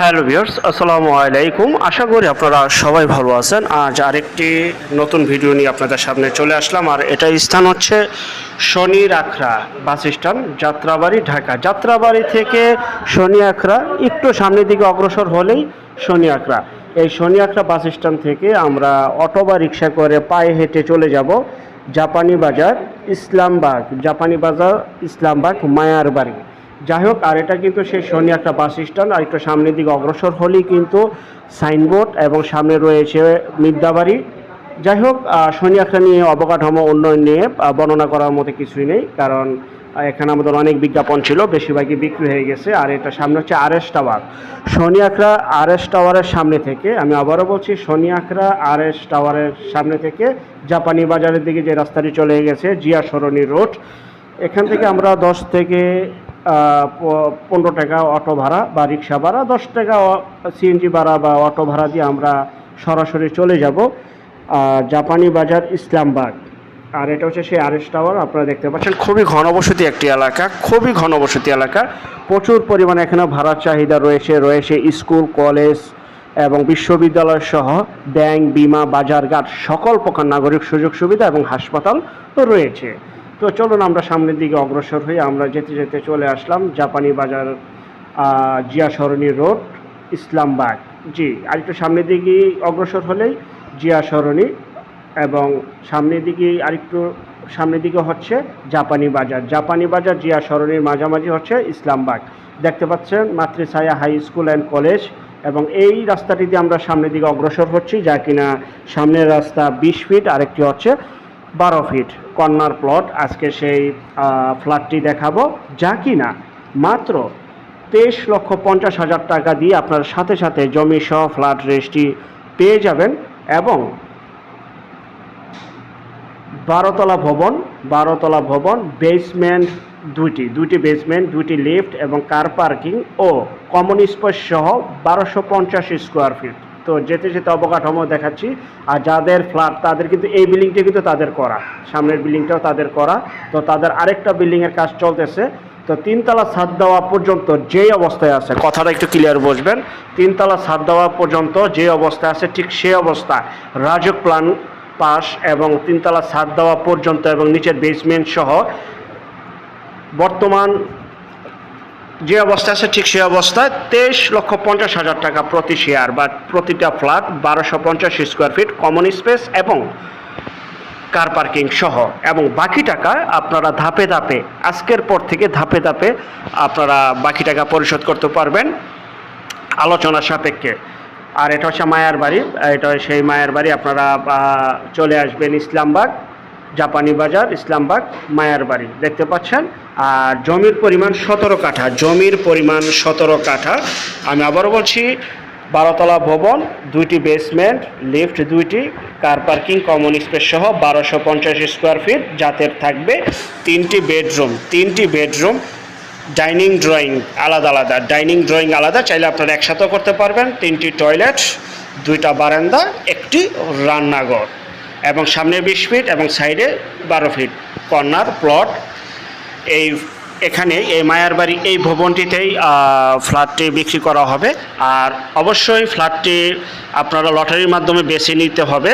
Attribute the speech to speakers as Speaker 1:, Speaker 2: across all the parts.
Speaker 1: Hello viewers, আসসালামু আলাইকুম। আশা করি আপনারা সবাই ভালো আছেন। আজ আরেকটি নতুন ভিডিও নিয়ে আপনাদের সামনে চলে আসলাম। আর এটা স্থান হচ্ছে শনি আখড়া বাস স্ট্যান্ড, যাত্রাবাড়ি, ঢাকা। যাত্রাবাড়ি থেকে শনি আখড়া একটু সামনের দিকে অগ্রসর হলেই শনি আখড়া। এই শনি আখড়া বাস স্ট্যান্ড থেকে আমরা অটো বা রিক্সা করে পায়ে হেঁটে চলে যাব জাপানি বাজার ইসলামবাগ, জাপানি বাজার ইসলামবাগ মায়ার বাড়ি যাই হোক, আর এটা কিন্তু সেই শনি একটা বাস স্ট্যান্ড, আর একটু সামনের দিকে অগ্রসর হলেই কিন্তু সাইনবোর্ড এবং সামনে রয়েছে মিদ্যাবাড়ি। যাই হোক শনি একটা নিয়ে অবকাঠামো উন্নয়ন নিয়ে বর্ণনা করার মতো কিছুই নেই, কারণ এখানে আমাদের অনেক বিজ্ঞাপন ছিল, বেশিরভাগই বিক্রি হয়ে গেছে, আর এটা সামনে হচ্ছে R S tower. Shani Akhra R S টাওয়ারের সামনে থেকে, আমি আবারও বলছি শনি আখড়া আর এস টাওয়ারের সামনে থেকে জাপানি বাজারের দিকে যে রাস্তাটি চলে গেছে, জিয়া সরণি রোড। এখান থেকে আমরা দশ থেকে পনেরো টাকা অটো ভাড়া বা রিক্সা ভাড়া, দশ টাকা সিএনজি ভাড়া বা অটো ভাড়া দিয়ে আমরা সরাসরি চলে যাব জাপানি বাজার ইসলামবাগ। আর এটা হচ্ছে সেই আরএস টাওয়ার আপনারা দেখতে পাচ্ছেন। খুবই ঘনবসতি একটি এলাকা, খুবই ঘনবসতি এলাকা। প্রচুর পরিমাণে এখানে ভাড়ার চাহিদা রয়েছে রয়েছে স্কুল, কলেজ এবং বিশ্ববিদ্যালয় সহ ব্যাংক, বিমা, বাজারঘাট, সকল প্রকার নাগরিক সুযোগ সুবিধা এবং হাসপাতাল রয়েছে। তো চলুন আমরা সামনের দিকে অগ্রসর হয়ে আমরা যেতে যেতে চলে আসলাম জাপানি বাজার জিয়া সরণি রোড, ইসলামবাগ। জি, আর একটু সামনের দিকে অগ্রসর হলেই জিয়া সরণি এবং সামনের দিকে আরেকটু সামনের দিকে হচ্ছে জাপানি বাজার। জাপানি বাজার জিয়া সরণির মাঝামাঝি হচ্ছে ইসলামবাগ। দেখতে পাচ্ছেন Matrichhaya high school and college এবং এই রাস্তাটি দিয়ে আমরা সামনের দিকে অগ্রসর হচ্ছি, যা কিনা সামনের রাস্তা বিশ ফিট, আরেকটি হচ্ছে বারো ফিট কর্নার প্লট আজকে সেই ফ্ল্যাটটি দেখাবো। যা কিনা মাত্র তেইশ লক্ষ পঞ্চাশ হাজার টাকা দিয়ে আপনার সাথে সাথে জমি সহ ফ্ল্যাট রেজিস্ট্রি পেয়ে যাবেন এবং বারোতলা ভবন বারোতলা ভবন বেসমেন্ট দুইটি। দুইটি বেসমেন্ট দুইটি লিফট এবং কার পার্কিং ও কমন স্পেস সহ বারোশো পঞ্চাশ স্কোয়ার ফিট তো যেতে যেতে অবকাঠামো দেখাচ্ছি। আর যাদের ফ্ল্যাট তাদের কিন্তু এই বিল্ডিংটা কিন্তু তাদের করা। সামনের বিল্ডিংটাও তাদের করা। তো তাদের আরেকটা বিল্ডিংয়ের কাজ চলতেছে। তো তিনতলা ছাদ দেওয়া পর্যন্ত যেই অবস্থায় আছে, কথাটা একটু ক্লিয়ার বসবেন তিনতলা ছাদ দেওয়া পর্যন্ত যে অবস্থায় আছে, ঠিক সেই অবস্থা রাজক প্ল্যান পাশ এবং তিনতলা ছাদ দেওয়া পর্যন্ত এবং নিচের বেসমেন্ট সহ বর্তমান যে অবস্থা আছে ঠিক সেই অবস্থায় তেইশ লক্ষ পঞ্চাশ হাজার টাকা প্রতি শেয়ার বা প্রতিটা ফ্ল্যাট বারোশো পঞ্চাশ স্কোয়ার ফিট কমন স্পেস এবং কার পার্কিং সহ। এবং বাকি টাকা আপনারা ধাপে ধাপে, আজকের পর থেকে ধাপে ধাপে আপনারা বাকি টাকা পরিশোধ করতে পারবেন আলোচনা সাপেক্ষে। আর এটা হচ্ছে মায়ার বাড়ি এটা সেই মায়ার বাড়ি আপনারা চলে আসবেন ইসলামবাগ। জাপানি বাজার, ইসলামবাগ, মায়ার বাড়ি। দেখতে পাচ্ছেন? আর জমির পরিমাণ সতেরো কাঠা। জমির পরিমাণ সতেরো কাঠা। আমি আবারও বলছি, বারোতলা ভবন, দুইটি বেসমেন্ট লিফট দুইটি কার পার্কিং কমন স্পেস সহ বারোশো পঞ্চাশ স্কোয়ার ফিট যাতে থাকবে তিনটি বেডরুম তিনটি বেডরুম ডাইনিং ড্রয়িং আলাদা আলাদা। ডাইনিং ড্রয়িং আলাদা, চাইলে আপনারা একসাথেও করতে পারবেন। তিনটি টয়লেট দুইটা বারান্দা, একটি রান্নাঘর। এবং সামনে বিশ ফিট এবং সাইডে বারো ফিট কর্নার প্লট এই এখানে এই মায়ার বাড়ি, এই ভবনটিতেই ফ্ল্যাটটি বিক্রি করা হবে। আর অবশ্যই ফ্ল্যাটটি আপনারা লটারির মাধ্যমে বেছে নিতে হবে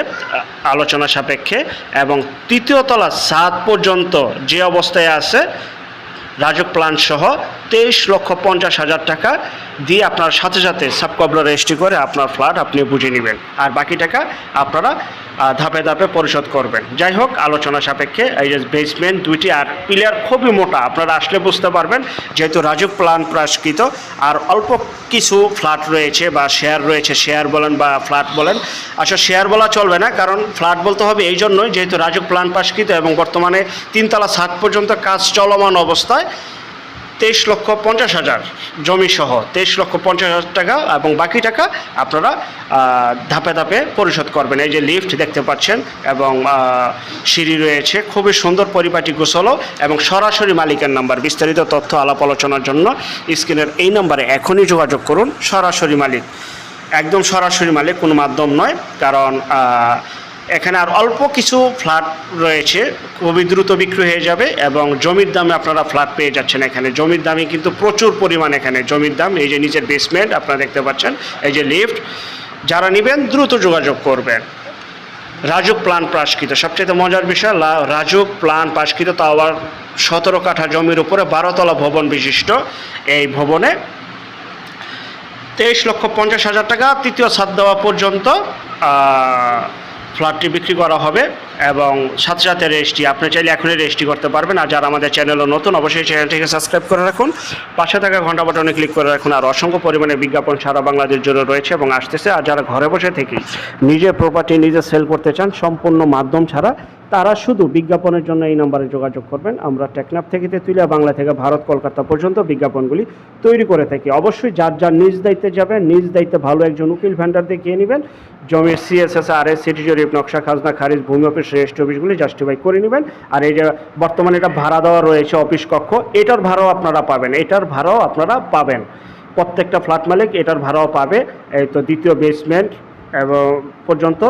Speaker 1: আলোচনা সাপেক্ষে। এবং তৃতীয় তলা সাত পর্যন্ত যে অবস্থায় আছে, রাজক প্ল্যান সহ তেইশ লক্ষ পঞ্চাশ হাজার টাকা দিয়ে আপনার সাথে সাথে সাবকবলা রেজিস্ট্রি করে আপনার ফ্ল্যাট আপনি বুঝে নেবেন। আর বাকি টাকা আপনারা ধাপে ধাপে পরিশোধ করবেন। যাই হোক, আলোচনা সাপেক্ষে এই যে বেসমেন্ট দুইটি আর পিলার খুবই মোটা, আপনারা আসলে বুঝতে পারবেন, যেহেতু রাজক প্ল্যান প্রাস্কৃত আর অল্প কিছু ফ্ল্যাট রয়েছে বা শেয়ার রয়েছে, শেয়ার বলেন বা ফ্ল্যাট বলেন। আসলে শেয়ার বলা চলবে না, কারণ ফ্ল্যাট বলতে হবে এই জন্যই, যেহেতু রাজক প্ল্যান পাশকৃত এবং বর্তমানে তিনতলা ছাদ পর্যন্ত কাজ চলমান অবস্থায় তেইশ লক্ষ পঞ্চাশ হাজার জমি সহ তেইশ লক্ষ পঞ্চাশ হাজার টাকা এবং বাকি টাকা আপনারা ধাপে ধাপে পরিশোধ করবেন। এই যে লিফট দেখতে পাচ্ছেন এবং সিঁড়ি রয়েছে। খুবই সুন্দর পরিপাটি গোছলো এবং সরাসরি মালিকের নাম্বার, বিস্তারিত তথ্য, আলাপ আলোচনার জন্য স্ক্রিনের এই নাম্বারে এখনই যোগাযোগ করুন সরাসরি মালিক। একদম সরাসরি মালিক কোনো মাধ্যম নয়, কারণ এখানে আর অল্প কিছু ফ্ল্যাট রয়েছে, খুবই দ্রুত বিক্রি হয়ে যাবে এবং জমির দামে আপনারা ফ্ল্যাট পেয়ে যাচ্ছেন এখানে। জমির দামে কিন্তু প্রচুর পরিমাণ এখানে জমির দাম, এই যে নিচের বেসমেন্ট আপনারা দেখতে পাচ্ছেন, এই যে লিফট যারা নেবেন দ্রুত যোগাযোগ করবেন। রাজুক প্লান প্রাস্কৃত সবচেয়ে মজার বিষয় রাজুক প্লান প্রাস্কৃত তা আবার সতেরো কাঠা জমির উপরে বারোতলা ভবন বিশিষ্ট। এই ভবনে তেইশ লক্ষ পঞ্চাশ হাজার টাকা তৃতীয় ছাদ দেওয়া পর্যন্ত ফ্ল্যাটটি বিক্রি করা হবে এবং সাথে সাথে রেজিস্ট্রি, আপনি চাইলে এখনই রেজিস্ট্রি করতে পারবেন। আর যারা আমাদের চ্যানেলও নতুন, অবশ্যই চ্যানেলটিকে সাবস্ক্রাইব করে রাখুন। পাশে থাকা ঘণ্টা বাটনে ক্লিক করে রাখুন। আর অসংখ্য পরিমাণে বিজ্ঞাপন সারা বাংলাদেশ জন্য রয়েছে এবং আসতেছে। আর যারা ঘরে বসে থেকে নিজে প্রপার্টি নিজে সেল করতে চান, সম্পূর্ণ মাধ্যম ছাড়া তারা শুধু বিজ্ঞাপনের জন্য এই নম্বরে যোগাযোগ করবেন। আমরা টেকনাফ থেকে তেঁতুলিয়া বাংলা থেকে ভারত কলকাতা পর্যন্ত বিজ্ঞাপনগুলি তৈরি করে থাকি। অবশ্যই যার যার নিজ দায়িত্বে যাবেন, নিজ দায়িত্বে ভালো একজন উকিল ভ্যান্ডার দেখিয়ে নেবেন। জমির সিএসএস আর এস সিটি জরিপ, নকশা, খাজনা, খারিজ, ভূমি অফিস, রেজিস্ট্রি অফিসগুলি জাস্টিফাই করে নেবেন। আর এই যে বর্তমানে এটা ভাড়া দেওয়া রয়েছে অফিস কক্ষ, এটার ভাড়াও আপনারা পাবেন। এটার ভাড়াও আপনারা পাবেন। প্রত্যেকটা ফ্ল্যাট মালিক এটার ভাড়াও পাবে। এই তো দ্বিতীয় বেসমেন্ট এবং পর্যন্ত